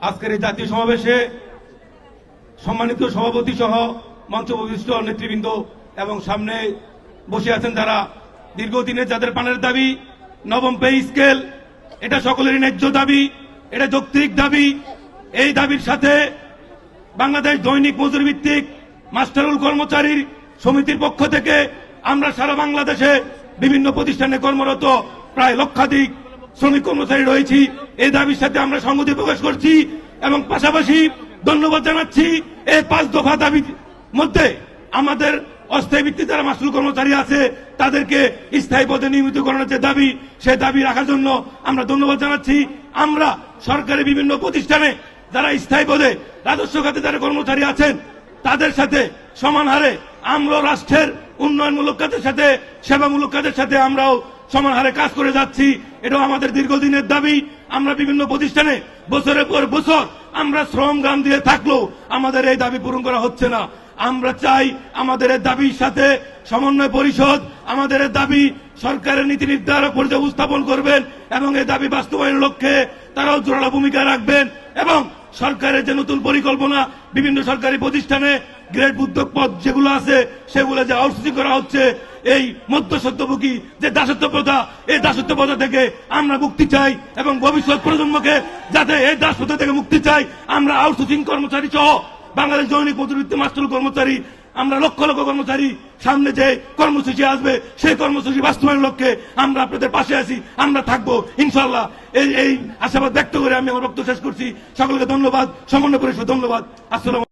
আজকের এই জাতীয় সমাবেশে সম্মানিত সভাপতি সহ মঞ্চ উপবিষ্ট নেতৃবৃন্দ এবং সামনে বসে আছেন যারা দীর্ঘদিনের যাদের পানের দাবি, নবম পে স্কেল, এটা সকলেরই ন্যায্য দাবি, এটা যৌক্তিক দাবি। এই দাবির সাথে বাংলাদেশ দৈনিক মজুরি ভিত্তিক মাস্টারুল কর্মচারীর সমিতির পক্ষ থেকে আমরা সারা বাংলাদেশে বিভিন্ন প্রতিষ্ঠানে কর্মরত প্রায় লক্ষাধিক শ্রমিক কর্মচারী রয়েছি, এই দাবির সাথে আমরা সংহতি প্রকাশ করছি এবং পাশাপাশি ধন্যবাদ জানাচ্ছি এই পাঁচ দফা দাবির মধ্যে আমাদের অস্থায়ী ভিত্তিতে যারা মাসুল কর্মচারী আছে, তাদেরকে স্থায়ী পদে নিয়মিত নিয়মিতকরণের যে দাবি, সে দাবি রাখার জন্য আমরা ধন্যবাদ জানাচ্ছি। আমরা সরকারি বিভিন্ন প্রতিষ্ঠানে যারা স্থায়ী পদে রাজস্ব খাতে যারা কর্মচারী আছেন, তাদের সাথে সমান হারে আমরা রাষ্ট্রের উন্নয়নমূলক কাজের সাথে, সেবামূলক কাজের সাথে আমরাও সমান হারে কাজ করে যাচ্ছি। এটাও আমাদের দীর্ঘদিনের দাবি। আমরা বিভিন্ন প্রতিষ্ঠানে বছরের পর বছর আমরা শ্রম গান দিয়ে থাকলেও আমাদের এই দাবি পূরণ করা হচ্ছে না। আমরা চাই আমাদের দাবির সাথে সমন্বয় পরিষদ আমাদের দাবি সরকারের নীতি নির্ধারক পর্যায়ে উপস্থাপন করবেন এবং এই দাবি বাস্তবায়নের লক্ষ্যে তারাও জোরালো ভূমিকা রাখবেন এবং সরকারের যে নতুন পরিকল্পনা বিভিন্ন সরকারি প্রতিষ্ঠানে গ্রেড উদ্যোগ পদ যেগুলো আছে সেগুলো যে আউটসোর্সিং করা হচ্ছে এই মধ্যসত্যভোগী যে দাসত্ব প্রথা এই দাসত্ব প্রথা থেকে আমরা মুক্তি চাই এবং ভবিষ্যৎ প্রজন্মকে যাতে এই দাস প্রথা থেকে মুক্তি চাই, আমরা আউটসোর্সিং কর্মচারী সহ বাংলাদেশ দৈনিক মজুরিত্ব মাস্টার কর্মচারী, আমরা লক্ষ লক্ষ কর্মচারী সামনে যে কর্মসূচি আসবে, সেই কর্মসূচি বাস্তবায়নের লক্ষ্যে আমরা আপনাদের পাশে আছি, আমরা থাকব ইনশাল্লাহ এই এই আশাবাদ ব্যক্ত করে আমি আমার বক্তব্য শেষ করছি। সকলকে ধন্যবাদ, সমন্বয় পরিষদ ধন্যবাদ। আসসালাম